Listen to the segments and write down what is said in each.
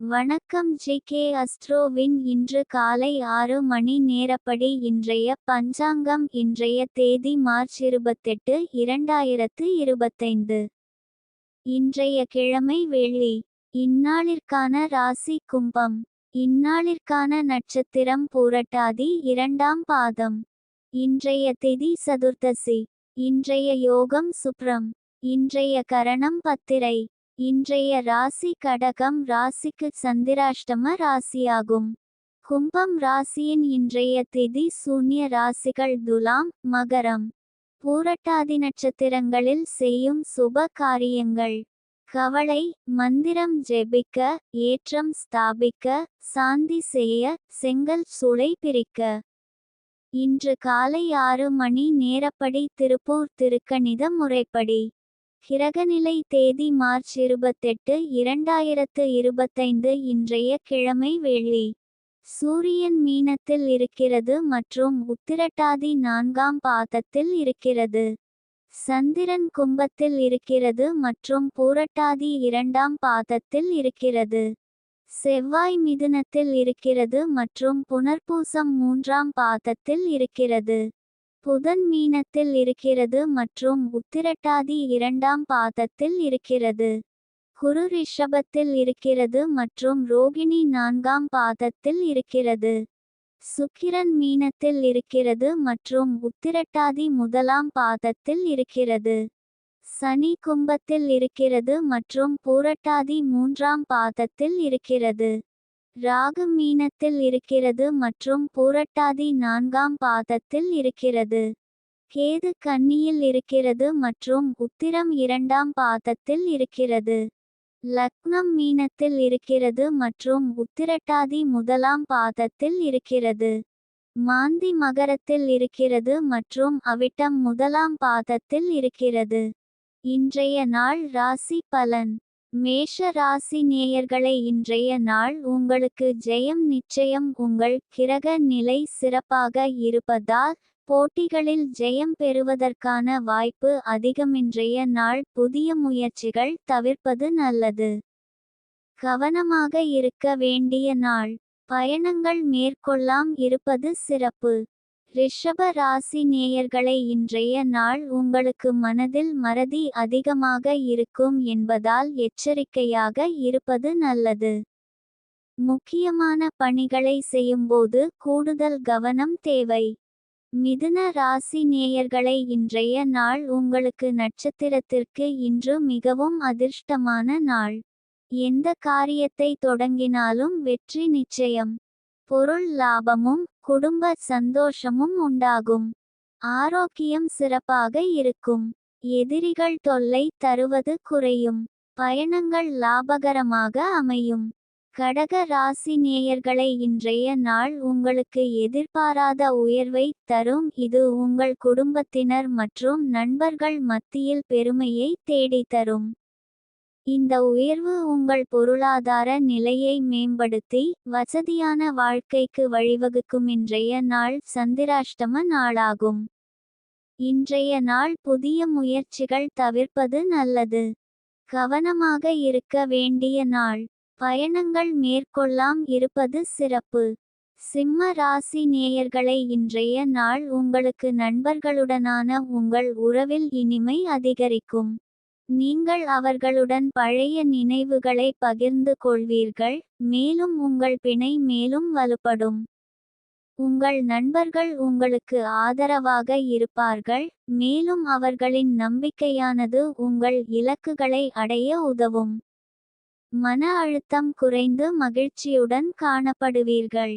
வணக்கம் G K அஸ்ட்ரோவின் இன்று காலை ஆறு மணி நேரப்படி இன்றைய பஞ்சாங்கம் இன்றைய தேதி மார்ச் இருபத்தெட்டு இரண்டாயிரத்து இருபத்தைந்து. இன்றைய கிழமை வெள்ளி. இந்நாளிற்கான ராசி கும்பம். இந்நாளிற்கான நட்சத்திரம் பூரட்டாதி இரண்டாம் பாதம். இன்றைய திதி சதுர்த்தசி இன்றைய யோகம் சுப்ரம். இன்றைய கரணம் பத்திரை. இன்றைய ராசி கடகம் ராசிக்கு சந்திராஷ்டம ராசியாகும். கும்பம் ராசியின் இன்றைய திதி சூன்ய ராசிகள் துலாம் மகரம். பூரட்டாதி நட்சத்திரங்களில் செய்யும் சுப காரியங்கள். கவலை மந்திரம் ஜெபிக்க ஏற்றம் ஸ்தாபிக்க சாந்தி செய்ய செங்கல் சுளை பிரிக்க. இன்று காலை ஆறு மணி நேரப்படி திருப்பூர் திருக்கணித முறைப்படி. கிரகநிலை தேதி மார்ச் இருபத்தெட்டு இரண்டாயிரத்து இருபத்தைந்து இன்றைய கிழமை வெள்ளி சூரியன் மீனத்தில் இருக்கிறது மற்றும் உத்திரட்டாதி நான்காம் பாதத்தில் இருக்கிறது. சந்திரன் கும்பத்தில் இருக்கிறது மற்றும் பூரட்டாதி இரண்டாம் பாதத்தில் இருக்கிறது. செவ்வாய் மிதுனத்தில் இருக்கிறது மற்றும் புனர்பூசம் மூன்றாம் பாதத்தில் இருக்கிறது. புதன் மீனத்தில் இருக்கிறது மற்றும் உத்திரட்டாதி இரண்டாம் பாதத்தில் இருக்கிறது. குரு ரிஷபத்தில் இருக்கிறது மற்றும் ரோகிணி நான்காம் பாதத்தில் இருக்கிறது. சுக்கிரன் மீனத்தில் இருக்கிறது மற்றும் உத்திரட்டாதி முதலாம் பாதத்தில் இருக்கிறது. சனி கும்பத்தில் இருக்கிறது மற்றும் பூரட்டாதி மூன்றாம் பாதத்தில் இருக்கிறது. ராகு மீனத்தில் இருக்கிறது மற்றும் பூரட்டாதி நான்காம் பாதத்தில் இருக்கிறது. கேது கன்னியில் இருக்கிறது மற்றும் உத்திரம் இரண்டாம் பாதத்தில் இருக்கிறது. லக்னம் மீனத்தில் இருக்கிறது மற்றும் உத்திரட்டாதி முதலாம் பாதத்தில் இருக்கிறது. மாந்தி மகரத்தில் இருக்கிறது மற்றும் அவிட்டம் முதலாம் பாதத்தில் இருக்கிறது. இன்றைய நாள் ராசி பலன். மேஷ ராசி நேயர்களை இன்றைய நாள் உங்களுக்கு ஜெயம் நிச்சயம் உங்கள் கிரக நிலை சிறப்பாக இருப்பதால் போட்டிகளில் ஜெயம் பெறுவதற்கான வாய்ப்பு அதிகமின்றைய நாள் புதிய முயற்சிகள் தவிர்ப்பது நல்லது. கவனமாக இருக்க வேண்டிய நாள் பயணங்கள் மேற்கொள்ளாம் இருப்பது சிறப்பு. ரிஷப ராசி நேயர்களை இன்றைய நாள் உங்களுக்கு மனதில் மறதி அதிகமாக இருக்கும் என்பதால் எச்சரிக்கையாக இருப்பது நல்லது. முக்கியமான பணிகளை செய்யும்போது கூடுதல் கவனம் தேவை. மிதுன ராசி நேயர்களை இன்றைய நாள் உங்களுக்கு நட்சத்திரத்திற்கு இன்று மிகவும் அதிர்ஷ்டமான நாள். எந்த காரியத்தை தொடங்கினாலும் வெற்றி நிச்சயம். பொருள் லாபமும் குடும்ப சந்தோஷமும் உண்டாகும். ஆரோக்கியம் சிறப்பாக இருக்கும். எதிரிகள் தொல்லை தருவது குறையும். பயணங்கள் லாபகரமாக அமையும். கடக ராசி நேயர்களை இன்றைய நாள் உங்களுக்கு எதிர்பாராத உயர்வை தரும். இது உங்கள் குடும்பத்தினர் மற்றும் நண்பர்கள் மத்தியில் பெருமையை தேடித்தரும். இந்த உயர்வு உங்கள் பொருளாதார நிலையை மேம்படுத்தி வசதியான வாழ்க்கைக்கு வழிவகுக்கும் இன்றைய நாள் சந்திராஷ்டம நாளாகும். இன்றைய நாள் புதிய முயற்சிகள் தவிர்ப்பது நல்லது. கவனமாக இருக்க வேண்டிய நாள். பயணங்கள் மேற்கொள்ளாம் இருப்பது சிறப்பு. சிம்ம ராசி நேயர்களை இன்றைய நாள் உங்களுக்கு நண்பர்களுடனான உங்கள் உறவில் இனிமை அதிகரிக்கும். நீங்கள் அவர்களுடன் பழைய நினைவுகளை பகிர்ந்து கொள்வீர்கள் மேலும் உங்கள் பிணை மேலும் வலுப்படும். உங்கள் நண்பர்கள் உங்களுக்கு ஆதரவாக இருப்பார்கள் மேலும் அவர்களின் நம்பிக்கையானது உங்கள் இலக்குகளை அடைய உதவும். மன அழுத்தம் குறைந்து மகிழ்ச்சியுடன் காணப்படுவீர்கள்.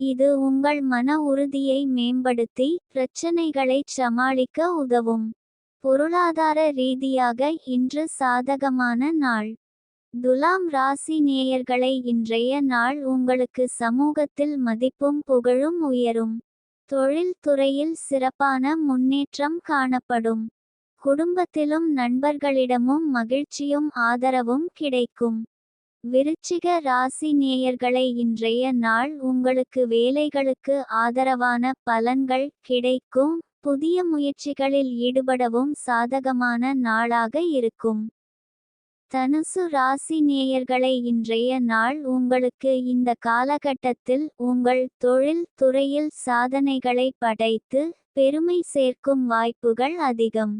இது உங்கள் மன உறுதியை மேம்படுத்தி பிரச்சனைகளை சமாளிக்க உதவும். பொருளாதார ரீதியாக இன்று சாதகமான நாள். துலாம் ராசி நேயர்களை இன்றைய நாள் உங்களுக்கு சமூகத்தில் மதிப்பும் புகழும் உயரும். தொழில்துறையில் சிறப்பான முன்னேற்றம் காணப்படும். குடும்பத்திலும் நண்பர்களிடமும் மகிழ்ச்சியும் ஆதரவும் கிடைக்கும். விருச்சிக ராசி நேயர்களை இன்றைய நாள் உங்களுக்கு வேலைகளுக்கு ஆதரவான பலன்கள் கிடைக்கும். புதிய முயற்சிகளில் ஈடுபடவும் சாதகமான நாளாக இருக்கும். தனுசு ராசி நேயர்களை இன்றைய நாள் உங்களுக்கு இந்த காலகட்டத்தில் உங்கள் தொழில் துறையில் சாதனைகளை படைத்து பெருமை சேர்க்கும் வாய்ப்புகள் அதிகம்.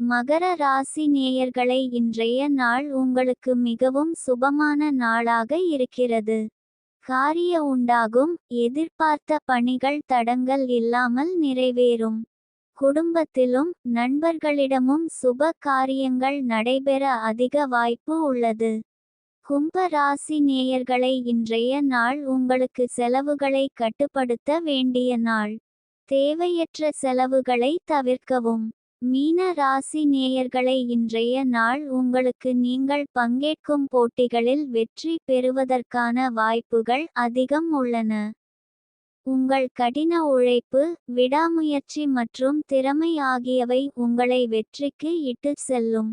மகர ராசி நேயர்களை இன்றைய நாள் உங்களுக்கு மிகவும் சுபமான நாளாக இருக்கிறது. காரிய உண்டாகும் எதிர்பார்த்த பணிகள் தடங்கள் இல்லாமல் நிறைவேறும். குடும்பத்திலும் நண்பர்களிடமும் சுப காரியங்கள் நடைபெற அதிக வாய்ப்பு உள்ளது. கும்ப ராசி நேயர்களை இன்றைய நாள் உங்களுக்கு செலவுகளை கட்டுப்படுத்த வேண்டிய நாள். தேவையற்ற செலவுகளை தவிர்க்கவும். மீன ராசி நேயர்களை இன்றைய நாள் உங்களுக்கு நீங்கள் பங்கேற்கும் போட்டிகளில் வெற்றி பெறுவதற்கான வாய்ப்புகள் அதிகம் உள்ளன. உங்கள் கடின உழைப்பு விடாமுயற்சி மற்றும் திறமை ஆகியவை உங்களை வெற்றிக்கு இட்டுச் செல்லும்.